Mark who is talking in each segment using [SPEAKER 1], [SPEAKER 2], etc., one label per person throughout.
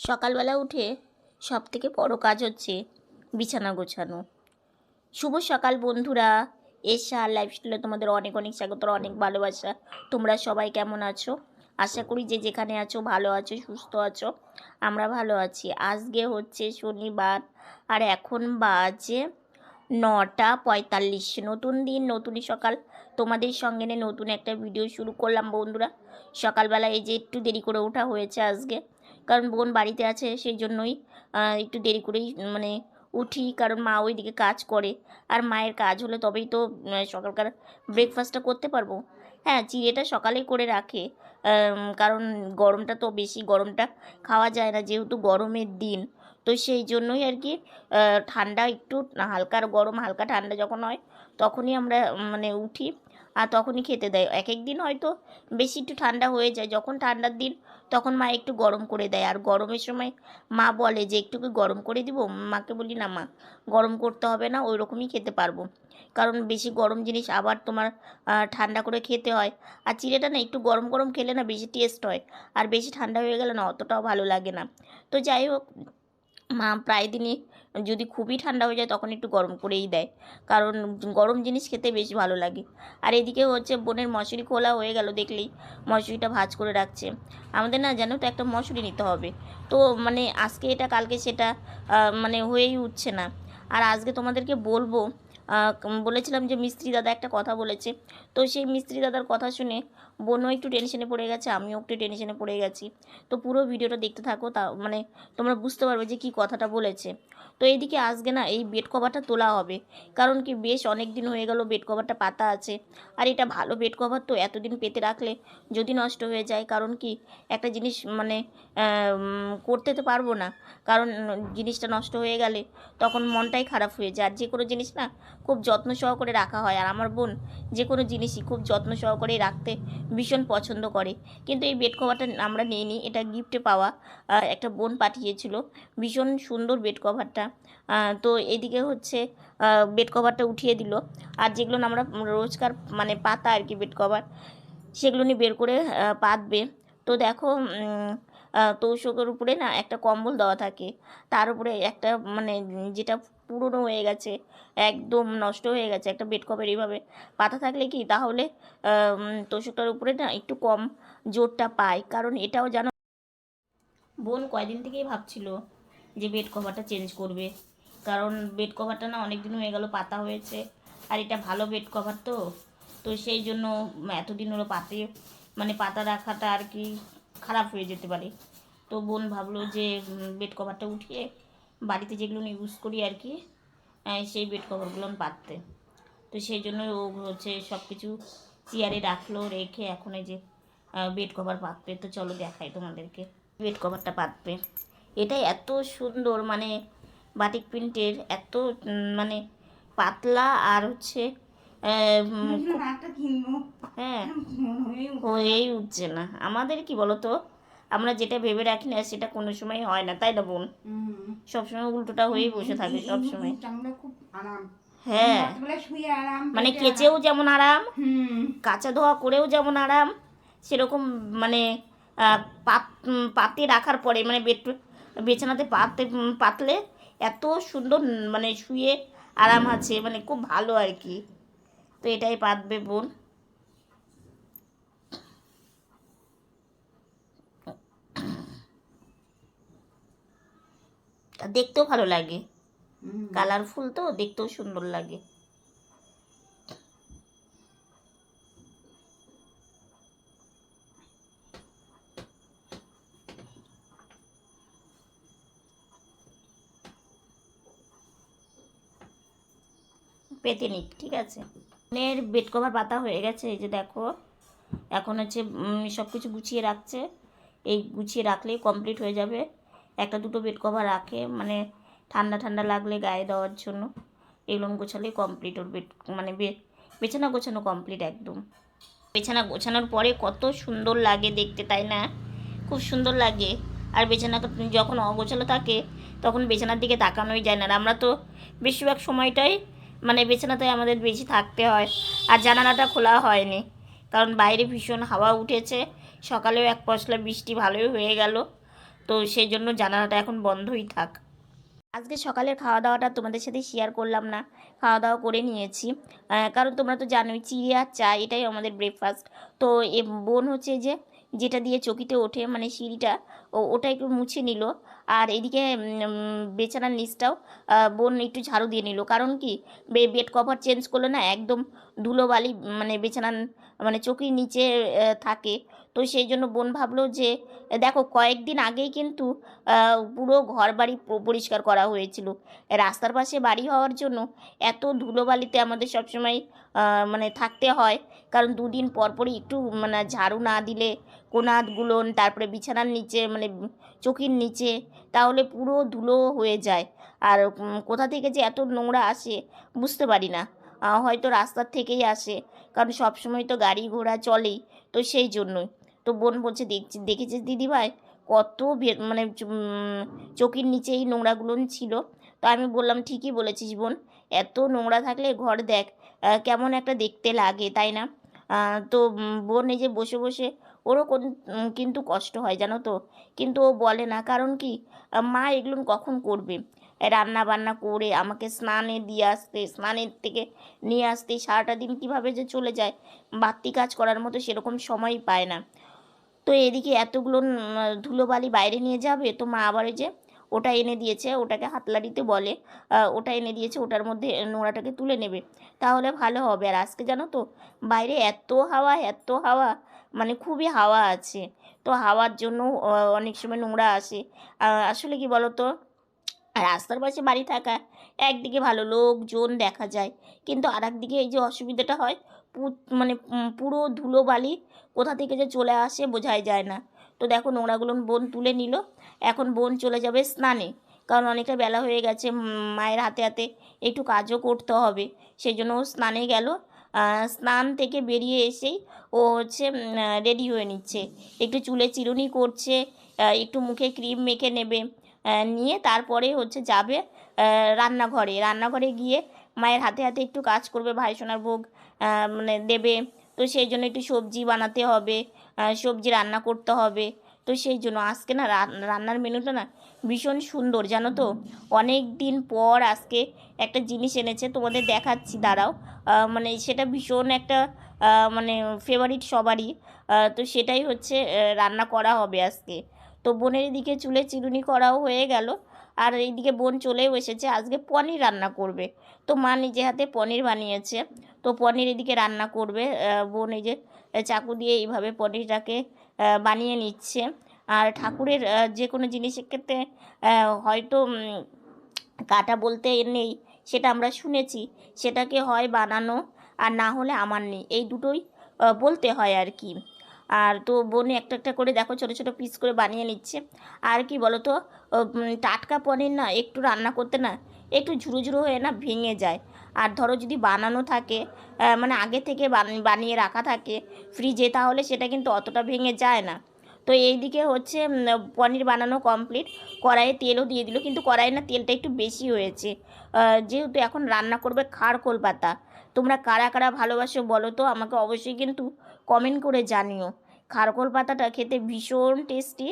[SPEAKER 1] সকালবেলা উঠে সব থেকে বড় কাজ হচ্ছে বিছানা গোছানো। শুভ সকাল বন্ধুরা। এসা লাইফস্টাইলে তোমাদের অনেক অনেক স্বাগত অনেক ভালোবাসা। তোমরা সবাই কেমন আছো? আশা করি যে যেখানে আছো, ভালো আছো, সুস্থ আছো, আমরা ভালো আছি। আজকে হচ্ছে শনিবার, আর এখন বাজে নটা পঁয়তাল্লিশ। নতুন দিন, নতুনই সকাল। তোমাদের সঙ্গে নিয়ে নতুন একটা ভিডিও শুরু করলাম বন্ধুরা। সকালবেলা এই যে একটু দেরি করে ওঠা হয়েছে আজকে। কারণ বোন বাড়িতে আছে, সেই জন্যই একটু দেরি করেই মানে উঠি, কারণ মা ওইদিকে কাজ করে। আর মায়ের কাজ হলে তবেই তো সকালকার ব্রেকফাস্টটা করতে পারব। হ্যাঁ চিড়েটা সকালেই করে রাখে। কারণ গরমটা তো বেশি, গরমটা খাওয়া যায় না, যেহেতু গরমের দিন। তো সেই জন্যই আর কি ঠান্ডা একটু, হালকা গরম, হালকা ঠান্ডা যখন হয়, তখনই আমরা মানে উঠি। আর তখনই খেতে দেয়। এক এক দিন হয়তো বেশি একটু ঠান্ডা হয়ে যায়। যখন ঠান্ডার দিন, তখন মা একটু গরম করে দেয়। আর গরমের সময় মা বলে যে, একটু গরম করে দিব? মাকে বলি, না মা, গরম করতে হবে না, ওই রকমই খেতে পারব। কারণ বেশি গরম জিনিস আবার তোমার ঠান্ডা করে খেতে হয়। আর চিড়েটা না একটু গরম গরম খেলে না বেশি টেস্ট হয়। আর বেশি ঠান্ডা হয়ে গেলে না অতটাও ভালো লাগে না। তো যাই হোক মা প্রায় দিনই যদি খুবই ঠান্ডা হয়ে যায় তখন একটু গরম করেই দেয়। কারণ গরম জিনিস খেতে বেশ ভালো লাগে। আর এদিকে হচ্ছে বোনের মশুরি খোলা হয়ে গেল দেখলেই মশুরিটা ভাজ করে রাখছে। আমাদের না জানো তো একটা মশুরি নিতে হবে। তো মানে আজকে এটা কালকে সেটা মানে হয়েই উঠছে না। আর আজকে তোমাদেরকে বলব বলেছিলাম যে মিস্ত্রি দাদা একটা কথা বলেছে। তো সেই মিস্ত্রি দাদার কথা শুনে বোনও একটু টেনশনে পড়ে গেছে, আমিও একটু টেনশনে পড়ে গেছি। তো পুরো ভিডিওটা দেখতে থাকো, তা মানে তোমরা বুঝতে পারবে যে কী কথাটা বলেছে। তো এইদিকে আজকে না এই বেড কভারটা তোলা হবে। কারণ কি বেশ অনেক দিন হয়ে গেল বেড কভারটা পাতা আছে। আর এটা ভালো বেড কভার তো এতদিন পেতে রাখলে যদি নষ্ট হয়ে যায়, কারণ কি একটা জিনিস মানে করতে তো পারব না। কারণ জিনিসটা নষ্ট হয়ে গেলে তখন মনটাই খারাপ হয়ে যায়। আর যে কোনো জিনিস না খুব যত্ন সহকারে রাখা হয়। আর আমার বোন যে কোনো জিনিসই খুব যত্ন সহকারে রাখতে ভীষণ পছন্দ করে। কিন্তু এই বেড কভারটা আমরা নিইনি, এটা গিফটে পাওয়া। একটা বোন পাঠিয়েছিল, ভীষণ সুন্দর বেড কভারটা তো এদিকে হচ্ছে বেড কভারটা উঠিয়ে দিল। আর যেগুলো না আমরা রোজকার মানে পাতা আর কি বেড কভার সেগুলো নিয়ে বের করে পাতবে। তো দেখো তোষকের উপরে না একটা কম্বল দেওয়া থাকে। তার উপরে একটা মানে যেটা পুরনো হয়ে গেছে, একদম নষ্ট হয়ে গেছে একটা বেড কভার এইভাবে। পাতা থাকলে কি তাহলে তোষকটার উপরে না একটু কম জোরটা পায়। কারণ এটাও জানো বোন কয়দিন থেকেই ভাবছিল যে বেড কভারটা চেঞ্জ করবে। কারণ বেড কভারটা না অনেক দিন হয়ে গেল পাতা হয়েছে। আর এটা ভালো বেড কভার তো। তো সেই জন্য এতদিন হলো পাতে মানে পাতা রাখাটা আর কি খারাপ হয়ে যেতে পারে। তো বোন ভাবলো যে বেড কভারটা উঠিয়ে বাড়িতে যেগুলো ইউজ করি আর কি সেই বেড কভারগুলো পাততে। তো সেই জন্য ও হচ্ছে সব কিছু চেয়ারে রাখল, রেখে এখন এই যে বেড কভার পাতবে। তো চলো দেখাই তোমাদেরকে। বেড কভারটা পাতবে। এটা এত সুন্দর মানে বাটিক প্রিন্টের এত মানে পাতলা আর হচ্ছে হ্যাঁ। হয়েই উঠছে না। আমাদের কি বলতো? আমরা যেটা ভেবে রাখি না সেটা কোনো সময় হয় না তাই না বোন? সবসময় উল্টোটা হয়েই বসে থাকে সবসময়। হ্যাঁ। মানে কেচেও যেমন আরাম। কাঁচা ধোয়া করেও যেমন আরাম সেরকম মানে পাত পাতে রাখার পরে মানে বেড বিছানাতে পাতে পাতলে এত সুন্দর মানে শুয়ে আরাম আছে মানে খুব ভালো আর কি। তো এটাই পাতবে বোন। দেখতেও ভালো লাগে। কালারফুল তো দেখতেও সুন্দর লাগে। পেতে নিক ঠিক আছে। বোনের বেড কভার পাতা হয়ে গেছে, এই যে দেখো। এখন হচ্ছে সব কিছু গুছিয়ে রাখছে। এই গুছিয়ে রাখলেই কমপ্লিট হয়ে যাবে। একটা দুটো বেড কভার রাখে মানে ঠান্ডা ঠান্ডা লাগলে গায়ে দেওয়ার জন্য। এগুলো গোছালেই কমপ্লিট ওর বেড মানে বিছানা গোছানো কমপ্লিট একদম। বিছানা গোছানোর পরে কত সুন্দর লাগে দেখতে, তাই না? খুব সুন্দর লাগে। আর বিছানা যখন অগোছালো থাকে, তখন বিছানার দিকে তাকানোই যায় না। আর আমরা তো বেশিরভাগ সময়টাই মানে বিছানাতে আমাদের বেশি থাকতে হয় আর জানালাটা খোলা হয়নি। কারণ বাইরে ভীষণ হাওয়া উঠেছে, সকালেও এক পশলা বৃষ্টি ভালোই হয়ে গেল, তো সেই জন্য জানালাটা এখন বন্ধই থাক। আজকে সকালের খাওয়া দাওয়াটা তোমাদের সাথে শেয়ার করলাম না খাওয়া দাওয়া করে নিয়েছি। কারণ তোমরা তো জানোই চিড়ে আর চা, এটাই আমাদের ব্রেকফাস্ট তো বোন হচ্ছে যে যেটা দিয়ে চকিতে ওঠে মানে সিঁড়িটা, ও, ওটা একটু মুছে নিল। আর এদিকে বেচারার নিচটাও বোন একটু ঝাড়ু দিয়ে নিল। কারণ কি বেড কভার চেঞ্জ করল না একদম ধুলোবালি মানে বেচারান মানে চকির নিচে থাকে। তো সেই জন্য বোন ভাবলো যে, দেখো কয়েকদিন আগেই কিন্তু পুরো ঘর বাড়ি পরিষ্কার করা হয়েছিল। রাস্তার পাশে বাড়ি হওয়ার জন্য এত ধুলোবালিতে আমাদের সবসময় মানে থাকতে হয়। কারণ দুদিন পরপরই একটু মানে ঝাড়ু না দিলে কোনাতগুলোন তারপরে বিছানার নিচে মানে চকির নিচে, তাহলে পুরো ধুলো হয়ে যায়। আর কোথা থেকে যে এত নোংরা আসে বুঝতে পারি না। হয়তো রাস্তার থেকেই আসে। কারণ সবসময় তো গাড়ি ঘোড়া চলেই। তো সেই জন্যই। তো বোন বলছে, দেখছি, দেখেছিস দিদিভাই? কত মানে চকির নিচে এই নোংরাগুলো ছিল। তো আমি বললাম, ঠিকই বলেছিস বোন, এত নোংরা থাকলে ঘর দেখ কেমন একটা দেখতে লাগে, তাই না? তো বোন এই যে বসে বসে ওরও কোন কিন্তু কষ্ট হয়, জানো তো? কিন্তু ও বলে না, কারণ কি? মা এগুলো কখন করবে? রান্না বান্না করে আমাকে স্নানে দিয়ে আসতে, স্নানের থেকে নিয়ে আসতে সারাটা দিন কীভাবে যে চলে যায়, বাড়তি কাজ করার মতো সেরকম সময়ই পায় না। তো এদিকে এতগুলো ধুলোবালি বাইরে নিয়ে যাবে, তো মা আবার ওই যে ওটা এনে দিয়েছে, ওটাকে হাতলাড়িতে বলে ওটা এনে দিয়েছে, ওটার মধ্যে নোংরাটাকে তুলে নেবে। তাহলে ভালো হবে। আর আজকে জানো তো, বাইরে এত হাওয়া এত হাওয়া মানে খুবই হাওয়া আছে। তো হাওয়ার জন্য অনেক সময় নোংরা আসে। আসলে কি বলো তো রাস্তার পাশে বাড়ি থাকা, একদিকে ভালো লোকজন দেখা যায়, কিন্তু আর একদিকে এই যে অসুবিধাটা হয় মানে পুরো ধুলো বালি কোথা থেকে যে চলে আসে বোঝাই যায় না। তো দেখো নোংরাগুলো বোন তুলে নিল। এখন বোন চলে যাবে স্নানে। কারণ অনেকটা বেলা হয়ে গেছে মায়ের হাতে হাতে একটু কাজও করতে হবে। সেই জন্য ও স্নানে গেল। স্নান থেকে বেরিয়ে এসেই ও হচ্ছে রেডি হয়ে নিচ্ছে। একটু চুলে চিরুনি করছে একটু মুখে ক্রিম মেখে নেবে নিয়ে তারপরে হচ্ছে যাবে রান্নাঘরে। রান্নাঘরে গিয়ে মায়ের হাতে হাতে একটু কাজ করবে ভাই সোনার ভোগ। মানে দেবে। তো সেই জন্য একটু সবজি বানাতে হবে সবজি রান্না করতে হবে। তো সেই জন্য আজকে না রান্নার মেনুটা না ভীষণ সুন্দর, জানো তো? অনেক দিন পর আজকে একটা জিনিস এনেছে, তোমাদের দেখাচ্ছি, দাঁড়াও। মানে সেটা ভীষণ একটা মানে ফেভারিট সবারই। তো সেটাই হচ্ছে রান্না করা হবে আজকে। তো বোনের এদিকে চুলে চিরুনি করাও হয়ে গেল। আর এইদিকে বোন চলেও এসেছে। আজকে পনির রান্না করবে। তো মা নিজে হাতে পনির বানিয়েছে। তো পনির এদিকে রান্না করবে। বোন এই যে চাকু দিয়ে এইভাবে পনিরটাকে বানিয়ে নিচ্ছে। আর ঠাকুরের যে কোনো জিনিসের ক্ষেত্রে হয়তো কাটা বলতে নেই। সেটা আমরা শুনেছি। সেটাকে হয় বানানো আর না হলে আমার নেই। এই দুটোই বলতে হয় আর কি। আর তো বোন একটা একটা করে দেখো ছোটো ছোটো পিস করে বানিয়ে নিচ্ছে। আর কি বলো তো টাটকা পনির না একটু রান্না করতে না একটু ঝুরো ঝুরো হয়ে না ভেঙে যায়। আর ধরো যদি বানানো থাকে মানে আগে থেকে বানিয়ে রাখা থাকে ফ্রিজে তাহলে সেটা কিন্তু অতটা ভেঙে যায় না। তো এইদিকে হচ্ছে পনির বানানো কমপ্লিট কড়াইয়ে তেলও দিয়ে দিল, কিন্তু কড়াইয়ে না তেলটা একটু বেশি হয়েছে। যেহেতু এখন রান্না করবে খাড়কোল পাতা তোমরা কারা কারা ভালোবাসো বলো তো, আমাকে অবশ্যই কিন্তু কমেন্ট করে জানিও। খারকোল পাতাটা খেতে ভীষণ টেস্টি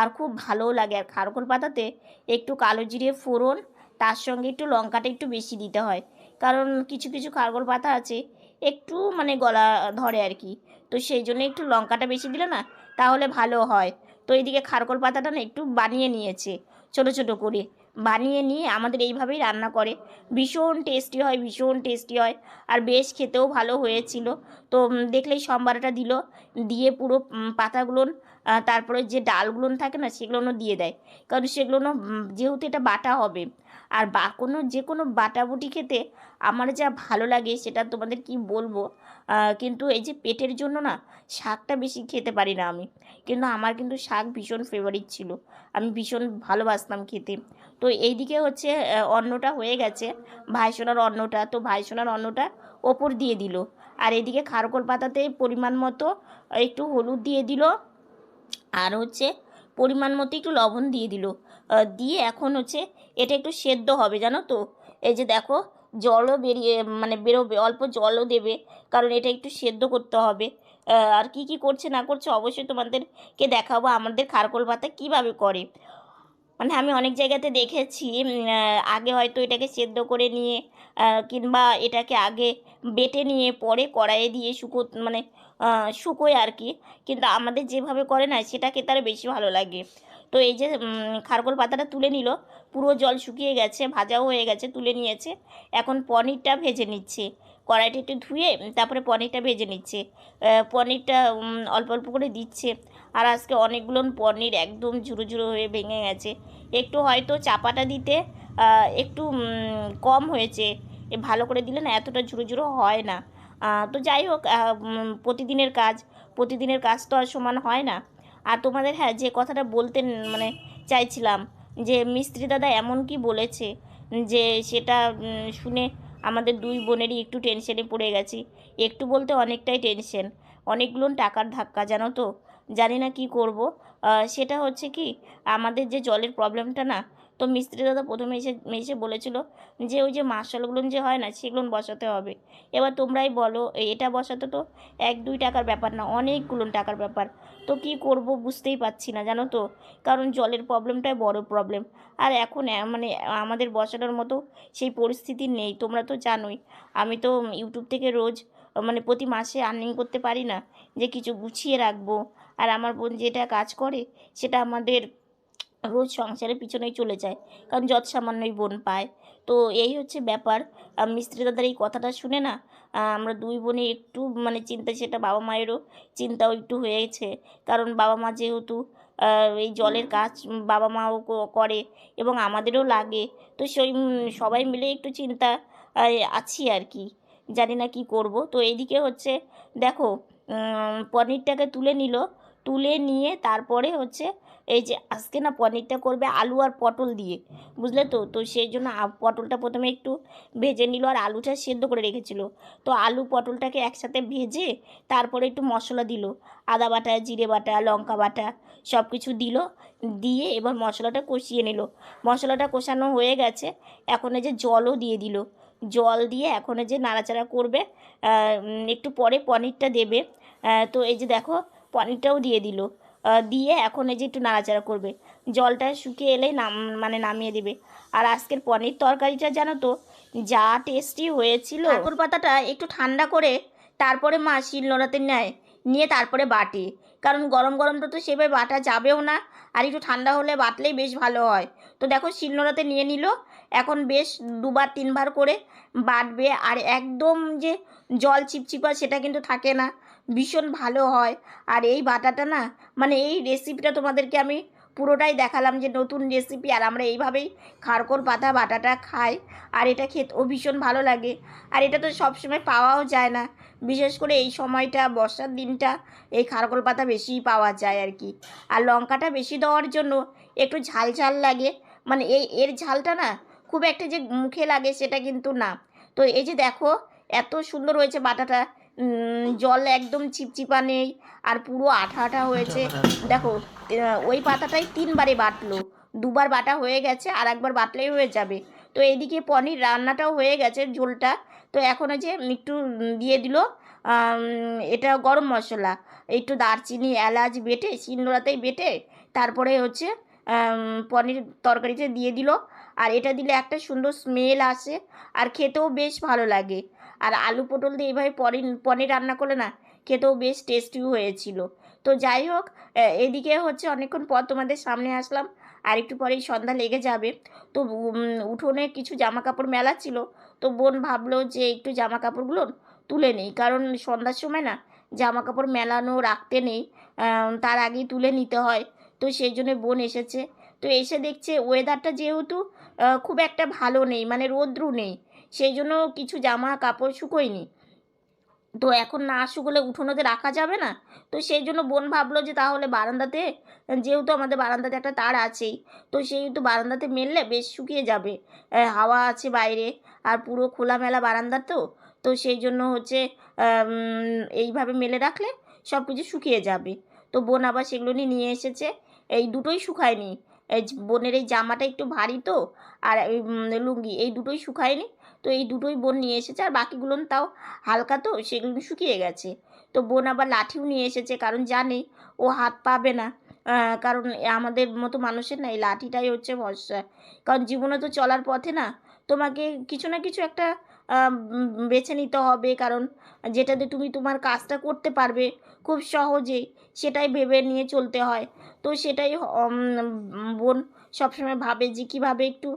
[SPEAKER 1] আর খুব ভালোও লাগে। আর খারকোল পাতাতে একটু কালো জিরে ফোড়ন, তার সঙ্গে একটু লঙ্কাটা একটু বেশি দিতে হয়। কারণ কিছু কিছু খারকোল পাতা আছে, একটু মানে গলা ধরে আর কি। তো সেই জন্য একটু লঙ্কাটা বেশি দিলে না, তাহলে ভালো হয়। তো এইদিকে খারকোল পাতাটা না একটু বানিয়ে নিয়েছে। ছোট ছোট করে বানিয়ে নিয়ে আমাদের এইভাবেই রান্না করে। ভীষণ টেস্টি হয়, ভীষণ টেস্টি হয়। আর বেশ খেতেও ভালো হয়েছিল। তো দেখলেই সম্বারটা দিল। দিয়ে পুরো পাতাগুলো তারপরে যে ডালগুলো থাকে না, সেগুলোও দিয়ে দেয়। কারণ সেগুলো যেহেতু এটা বাটা হবে, আর বা, কোনো যে কোনো বাটাবুটি খেতে আমার যা ভালো লাগে সেটা তোমাদের কি বলব? কিন্তু এই যে পেটের জন্য না শাকটা বেশি খেতে পারি না আমি। কিন্তু আমার কিন্তু শাক ভীষণ ফেভারিট ছিল। আমি ভীষণ ভালোবাসতাম খেতে। তো এইদিকে হচ্ছে অন্নটা হয়ে গেছে। ভাইসোনার অন্নটা, তো ভাইসোনার অন্নটা ওপর দিয়ে দিল। আর এদিকে খারকোল পাতাতে পরিমাণ মতো একটু হলুদ দিয়ে দিল। আর হচ্ছে পরিমাণ মতো একটু লবণ দিয়ে দিল। দিয়ে এখন হচ্ছে এটা একটু সেদ্ধ হবে জানো তো? এই যে দেখো জলও বেরিয়ে মানে বেরোবে, অল্প জলও দেবে। কারণ এটা একটু সেদ্ধ করতে হবে। আর কি কি করছে, না করছে, অবশ্যই তোমাদেরকে দেখাবো। আমাদের খারকোল পাতা কীভাবে করে। মানে আমি অনেক জায়গাতে দেখেছি আগে হয়তো এটাকে সেদ্ধ করে নিয়ে কিংবা এটাকে আগে বেটে নিয়ে পরে কড়াইয়ে দিয়ে শুকো মানে শুকোয় আর কি। কিন্তু আমাদের যেভাবে করে না সেটা খেতে আরও বেশি ভালো লাগে। তো এই যে উম, খারকোল পাতাটা তুলে নিল। পুরো জল শুকিয়ে গেছে ভাজাও হয়ে গেছে তুলে নিয়েছে। এখন পনিরটা ভেজে নিচ্ছে। কড়াইটা একটু ধুয়ে তারপরে পনিরটা ভেজে নিচ্ছে। পনিরটা অল্প অল্প করে দিচ্ছে। আর আজকে অনেকগুলো পনির একদম ঝুরো ঝুরো হয়ে ভেঙে গেছে। একটু হয়তো চাপাটা দিতে একটু কম হয়েছে। ভালো করে দিলে না এতটা ঝুরো ঝুরো হয় না। তো যাই হোক প্রতিদিনের কাজ। প্রতিদিনের কাজ তো আর সমান হয় না। আর তোমাদের হ্যাঁ যে কথাটা বলতে মানে চাইছিলাম যে মিস্ত্রি দাদা এমন কি বলেছে যে সেটা শুনে আমাদের দুই বোনেরই একটু টেনশনে পড়ে গেছি। একটু বলতে অনেকটাই টেনশন অনেকগুলো টাকার ধাক্কা, জানো তো? জানি না কি করব। সেটা হচ্ছে কি, আমাদের যে জলের প্রবলেমটা না, তো মিস্ত্রি দাদা প্রথমে এসে এসে বলেছিল যে ওই যে মার্শালগুলো যে হয় না সেগুলো বসাতে হবে। এবার তোমরাই বলো, এটা বসাতে তো এক দুই টাকার ব্যাপার না অনেকগুলো টাকার ব্যাপার। তো কি করব বুঝতেই পারছি না, জানো তো? কারণ জলের প্রবলেমটাই বড় প্রবলেম আর এখন মানে আমাদের বসানোর মতো সেই পরিস্থিতি নেই, তোমরা তো জানোই। আমি তো ইউটিউব থেকে রোজ মানে প্রতি মাসে আর্নিং করতে পারি না, যে কিছু গুছিয়ে রাখব। আর আমার বোন যেটা কাজ করে, সেটা আমাদের রোজ সংসারের পিছনেই চলে যায়, কারণ যত সামান্যই বোন পায়। তো এই হচ্ছে ব্যাপার। মিস্ত্রি দাদার এই কথাটা শুনে না আমরা দুই বোনে একটু মানে চিন্তা সেটা বাবা মায়েরও চিন্তাও একটু হয়েছে। কারণ বাবা মা যেহেতু এই জলের কাজ বাবা মাও করে এবং আমাদেরও লাগে, তো সেই সবাই মিলে একটু চিন্তা আছি আর কি। জানি না কি করব। তো এইদিকে হচ্ছে, দেখো পনিরটাকে তুলে নিল তুলে নিয়ে তারপরে হচ্ছে এই যে আজকে না পনিরটা করবে আলু আর পটল দিয়ে, বুঝলে তো? তো সেই জন্য পটলটা প্রথমে একটু ভেজে নিল আর আলুটা সেদ্ধ করে রেখেছিল। তো আলু পটলটাকে একসাথে ভেজে তারপরে একটু মশলা দিল। আদা বাটা, জিরে বাটা, লঙ্কা বাটা সব কিছু দিল, দিয়ে এবার মশলাটা কষিয়ে নিল। মশলাটা কষানো হয়ে গেছে, এখন এই যে জলও দিয়ে দিল। জল দিয়ে এখন যে নাড়াচাড়া করবে একটু পরে পনিরটা দেবে। তো এই যে দেখো পনিরটাও দিয়ে দিল। দিয়ে এখন এই যে একটু নাড়াচাড়া করবে। জলটা শুকিয়ে এলেই নাম মানে নামিয়ে দেবে। আর আজকের পনির তরকারিটা জানো তো, যা টেস্টি হয়েছিল। কাকুর পাতাটা একটু ঠান্ডা করে তারপরে মা শিল নোড়াতে নেয় নিয়ে তারপরে বাটে। কারণ গরম গরমটা তো সেভাবে বাটা যাবেও না। আর একটু ঠান্ডা হলে বাটলেই বেশ ভালো হয়। তো দেখো শিলনোড়াতে নিয়ে নিল। এখন বেশ দুবার তিনবার করে বাটবে। আর একদম যে জল চিপচিপা সেটা কিন্তু থাকে না। ভীষণ ভালো হয়। আর এই বাটাটা না মানে এই রেসিপিটা তোমাদেরকে আমি পুরোটাই দেখালাম যে নতুন রেসিপি আর আমরা এইভাবেই খারকোল পাতা বাটাটা খাই। আর এটা খেতেও ভীষণ ভালো লাগে। আর এটা তো সবসময় পাওয়াও যায় না। বিশেষ করে এই সময়টা, বর্ষার দিনটা, এই খারকোল পাতা বেশিই পাওয়া যায় আর কি। আর লঙ্কাটা বেশি দেওয়ার জন্য একটু ঝাল ঝাল লাগে। মানে এই, এর ঝালটা না খুব একটা যে মুখে লাগে সেটা কিন্তু না। তো এই যে দেখো এত সুন্দর হয়েছে বাটাটা। জল একদম চিপচিপা নেই আর পুরো আঠা আঠা হয়েছে দেখো ওই পাতাটাই তিনবারে বাটলো। দুবার বাটা হয়ে গেছে আর একবার বাটলেই হয়ে যাবে। তো এদিকে পনির রান্নাটাও হয়ে গেছে ঝোলটা। তো এখন ওই যে একটু দিয়ে দিল এটা গরম মশলা। একটু দারচিনি এলাচ বেটে শিলনোড়াতেই বেটে তারপরে হচ্ছে পনির তরকারিতে দিয়ে দিল। আর এটা দিলে একটা সুন্দর স্মেল আসে আর খেতেও বেশ ভালো লাগে। আর আলু পটল দিয়ে এইভাবে পনির পনির রান্না করলে না খেতেও বেশ টেস্টিও হয়েছিল। তো যাই হোক এদিকে হচ্ছে অনেকক্ষণ পর তোমাদের সামনে আসলাম, আর একটু পরেই সন্ধ্যা লেগে যাবে। তো উঠোনে কিছু জামা কাপড় মেলা ছিল, তো বোন ভাবলো যে একটু জামা কাপড়গুলো তুলে নেই, কারণ সন্ধ্যার সময় না জামা কাপড় মেলানো রাখতে নেই তার আগেই তুলে নিতে হয়। তো সেই জন্য বোন এসেছে। তো এসে দেখছে ওয়েদারটা যেহেতু খুব একটা ভালো নেই মানে রৌদ্রু নেই। সেই জন্য কিছু জামা কাপড় শুকোয়নি। তো এখন না শুকোলে উঠোনোতে রাখা যাবে না? তো সেই জন্য বোন ভাবলো যে তাহলে বারান্দাতে, যেহেতু আমাদের বারান্দাতে একটা তার আছেই, তো সেহেতু বারান্দাতে মেললে বেশ শুকিয়ে যাবে। হাওয়া আছে বাইরে, আর পুরো খোলামেলা বারান্দা তো তো সেই জন্য হচ্ছে এইভাবে মেলে রাখলে সব কিছু শুকিয়ে যাবে। তো বোন আবার সেগুলো নিয়ে এসেছে। এই দুটোই শুকায়নি। এই বোনের এই জামাটা একটু ভারী তো, আর এই লুঙ্গি, এই দুটোই শুকায়নি। তো এই দুটোই বোন নিয়ে এসেছে আর বাকিগুলো তাও হালকা তো, সেগুলো শুকিয়ে গেছে। তো বোন আবার লাঠিও নিয়ে এসেছে, কারণ জানে ও হাত পাবে না। কারণ আমাদের মতো মানুষের না এই লাঠিটাই হচ্ছে ভরসা। কারণ জীবনে তো চলার পথে না তোমাকে কিছু না কিছু একটা বেছে নিতে হবে। কারণ যেটাতে তুমি তোমার কাজটা করতে পারবে খুব সহজেই, সেটাই ভেবে নিয়ে চলতে হয়। তো সেটাই বোন সবসময় ভাবে যে কীভাবে একটু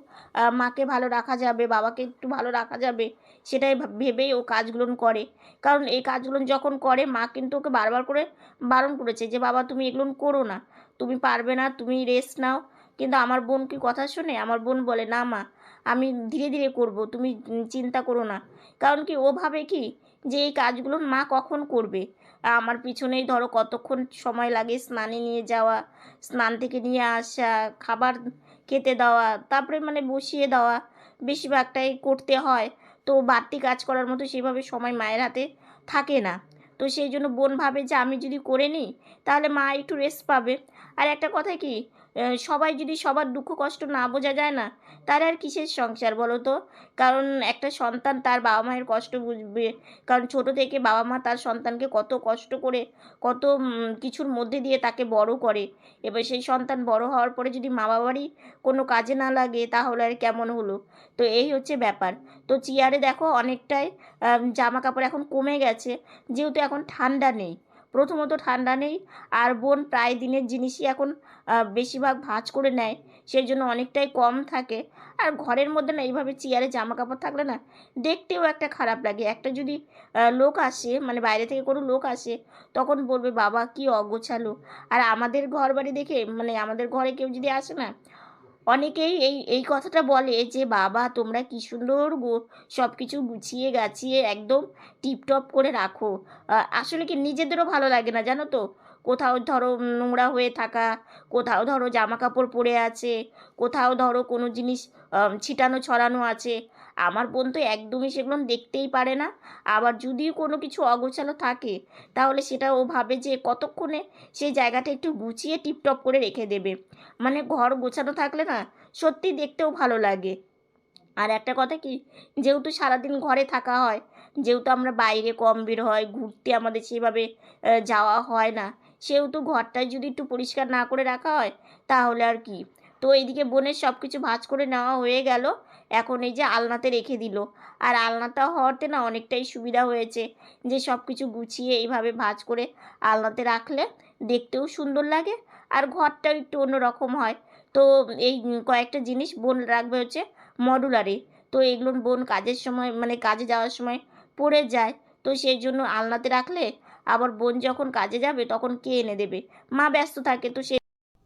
[SPEAKER 1] মাকে ভালো রাখা যাবে, বাবাকে একটু ভালো রাখা যাবে, সেটাই ভেবেই ও কাজগুলো করে। কারণ এই কাজগুলো যখন করে, মা কিন্তু ওকে বারবার করে বারণ করেছে যে, বাবা, তুমি এগুলো করো না। তুমি পারবে না, তুমি রেস্ট নাও। কিন্তু আমার বোন কি কথা শোনে? আমার বোন বলে, না, মা, আমি ধীরে ধীরে করব, তুমি চিন্তা করো না। কারণ কি, ও ভাবে কি, যে এই কাজগুলো মা কখন করবে? আমার পিছনেই ধরো কতক্ষণ সময় লাগে স্নানে নিয়ে যাওয়া, স্নান থেকে নিয়ে আসা, খাবার খেতে দেওয়া, তারপরে মানে বসিয়ে দেওয়া, বেশিরভাগটাই করতে হয়। তো বাড়তি কাজ করার মতো সেভাবে সময় মায়ের হাতে থাকে না। তো সেই জন্য বোন ভাবে যে আমি যদি করে নিই, তাহলে মা একটু রেস্ট পাবে। আর একটা কথা কি সবাই যদি সবার দুঃখ কষ্ট না বোঝা যায় না তার আর কিসের সংসার বলো তো? কারণ একটা সন্তান তার বাবা মায়ের কষ্ট বুঝবে। কারণ ছোট থেকে বাবা মা তার সন্তানকে কত কষ্ট করে, কত কিছুর মধ্যে দিয়ে তাকে বড় করে। এবার সেই সন্তান বড় হওয়ার পরে যদি মা বাবারই কোনো কাজে না লাগে, তাহলে আর কেমন হলো? তো এই হচ্ছে ব্যাপার। তো চেয়ারে দেখো অনেকটাই জামা কাপড় এখন কমে গেছে। যেহেতু এখন ঠান্ডা নেই, প্রথমত ঠান্ডা নেই। আর বোন প্রায় দিনের জিনিসই এখন বেশিরভাগ ভাঁজ করে নেয়। সেই জন্য অনেকটাই কম থাকে। আর ঘরের মধ্যে না, এইভাবে চেয়ারে জামা কাপড় থাকলে না, দেখতেও একটা খারাপ লাগে। একটা যদি লোক আসে মানে বাইরে থেকে কোনো লোক আসে, তখন বলবে, বাবা, কি অগোছালো। আর আমাদের ঘর বাড়ি দেখে মানে আমাদের ঘরে কেউ যদি আসে না, অনেকেই এই এই কথাটা বলে যে, বাবা, তোমরা কি সুন্দর সব কিছু গুছিয়ে গাছিয়ে একদম টিপটপ করে রাখো। আসলে কি নিজেদেরও ভালো লাগে না, জানো তো? কোথাও ধরো নোংরা হয়ে থাকা, কোথাও ধরো জামা কাপড় পরে আছে, কোথাও ধরো কোনো জিনিস ছিটানো ছড়ানো আছে। আমার বোন তো একদমই সেগুলো দেখতেই পারে না। আবার যদিও কোনো কিছু অগোছালো থাকে, তাহলে সেটা ও ভাবে যে কতক্ষণে সেই জায়গাটা একটু গুছিয়ে টিপটপ করে রেখে দেবে। মানে ঘর গোছানো থাকলে না, সত্যি দেখতেও ভালো লাগে। আর একটা কথা কি, যেহেতু সারাদিন ঘরে থাকা হয়, যেহেতু আমরা বাইরে কম বের হয়, ঘুরতে আমাদের সেভাবে যাওয়া হয় না সেহেতু ঘরটা যদি একটু পরিষ্কার না করে রাখা হয়, তাহলে আর কি। তো এইদিকে বোনের সব কিছু ভাঁজ করে নেওয়া হয়ে গেল। এখন এই যে আলনাতে রেখে দিল। আর আলনাটা হওয়াতে না অনেকটাই সুবিধা হয়েছে যে সব কিছু গুছিয়ে এইভাবে ভাঁজ করে আলনাতে রাখলে দেখতেও সুন্দর লাগে আর ঘরটাও একটু অন্যরকম হয়। তো এই কয়েকটা জিনিস বোন রাখবে হচ্ছে মডুলারে। তো এগুলো বোন কাজের সময় মানে কাজে যাওয়ার সময় পড়ে যায়। তো সেই জন্য আলনাতে রাখলে আবার বোন যখন কাজে যাবে তখন কে এনে দেবে? মা ব্যস্ত থাকে তো সে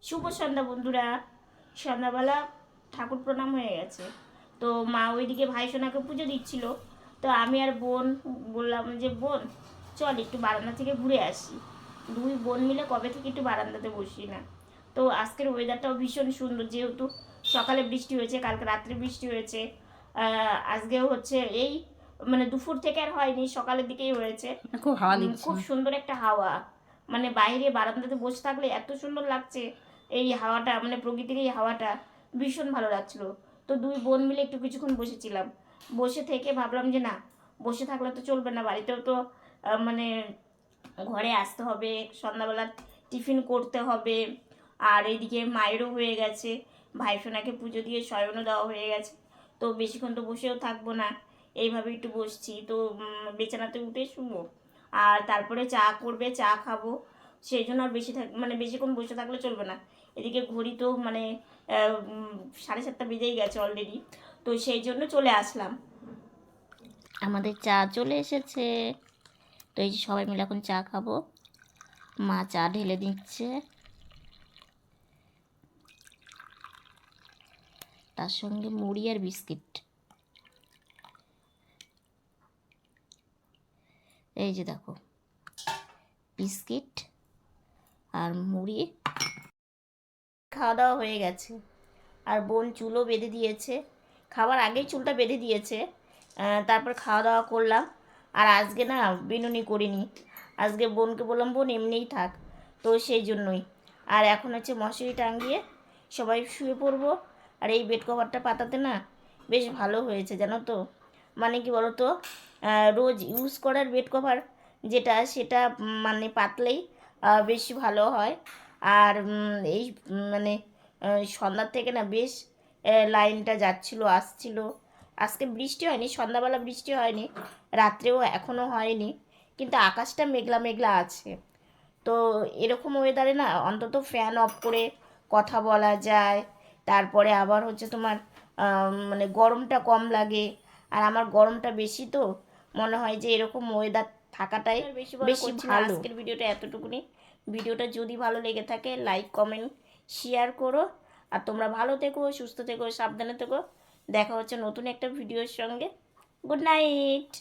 [SPEAKER 1] শুভ সন্ধ্যা বন্ধুরা। সন্ধ্যাবেলা ঠাকুর প্রণাম হয়ে গেছে। তো মা ওইদিকে ভাই সোনাকে পুজো দিচ্ছিল। তো আমি আর বোন বললাম যে, বোন, চল একটু বারান্দা থেকে ঘুরে আসি। দুই বোন মিলে কবে থেকে একটু বারান্দাতে বসি না? তো আজকের ওয়েদারটাও ভীষণ সুন্দর, যেহেতু সকালে বৃষ্টি হয়েছে, কালকে রাত্রে বৃষ্টি হয়েছে। আজকেও হচ্ছে এই মানে দুপুর থেকে আর হয়নি সকালের দিকেই হয়েছে।
[SPEAKER 2] খুব হাওয়া দিচ্ছে।
[SPEAKER 1] খুব সুন্দর একটা হাওয়া। মানে বাইরে বারান্দাতে বসে থাকলে এত সুন্দর লাগছে এই হাওয়াটা মানে প্রকৃতির এই হাওয়াটা। ভীষণ ভালো লাগছিল। তো দুই বোন মিলে একটু কিছুক্ষণ বসেছিলাম। বসে থেকে ভাবলাম যে না বসে থাকলে তো চলবে না বাড়িতেও তো মানে ঘরে আসতে হবে সন্ধ্যাবেলা টিফিন করতে হবে। আর এইদিকে মায়েরও হয়ে গেছে ভাই সোনাকে পুজো দিয়ে শয়নও দেওয়া হয়ে গেছে। তো বেশিক্ষণ তো বসেও থাকব না। এইভাবে একটু বসছি। তো বিছানাতে উঠে শুবো। আর তারপরে চা করবে, চা খাব। সেই জন্য আর বেশি থাক মানে বেশিক্ষণ বসে থাকলে চলবে না। এদিকে ঘড়ি তো মানে সাড়ে সাতটা বেজেই গেছে অলরেডি তো সেই জন্য চলে আসলাম। আমাদের চা চলে এসেছে। তো এই যে সবাই মিলে এখন চা খাব। মা চা ঢেলে দিচ্ছে। তার সঙ্গে মুড়ি আর বিস্কিট। এই যে দেখো, বিস্কিট আর মুড়ি। খাওয়া দাওয়া হয়ে গেছে। আর বোন চুলও বেঁধে দিয়েছে। খাবার আগেই চুলটা বেঁধে দিয়েছে। তারপর খাওয়া দাওয়া করলাম। আর আজকে না বিনুনি করিনি। আজকে বোনকে বললাম, বোন, এমনিই থাক। তো সেই জন্যই। আর এখন হচ্ছে মশারি টাঙিয়ে সবাই শুয়ে পড়ব। আর এই বেড কভারটা পাতাতে না বেশ ভালো হয়েছে, জানো তো? মানে কি বলো তো রোজ ইউজ করার বেড কভার যেটা, সেটা মানে পাতলেই বেশি ভালো হয়। আর এই মানে সন্ধ্যার থেকে না বেশ লাইনটা যাচ্ছিল, আসছিল। আজকে বৃষ্টি হয়নি, সন্ধ্যাবেলা বৃষ্টি হয়নি, রাত্রেও এখনও হয়নি, কিন্তু আকাশটা মেঘলা মেঘলা আছে। তো এরকম ওয়েদারে না অন্তত ফ্যান অফ করে কথা বলা যায়। তারপরে আবার হচ্ছে তোমার মানে গরমটা কম লাগে। আর আমার গরমটা বেশি তো মনে হয় যে এরকম ওয়েদার থাকাটাই বেশি ভালো। আজকের ভিডিওটা এতটুকুনি। ভিডিওটা যদি ভালো লেগে থাকে লাইক কমেন্ট শেয়ার করো। আর তোমরা ভালো থেকো সুস্থ থেকো সাবধানে থেকো। দেখা হচ্ছে নতুন একটা ভিডিওর সঙ্গে। Good night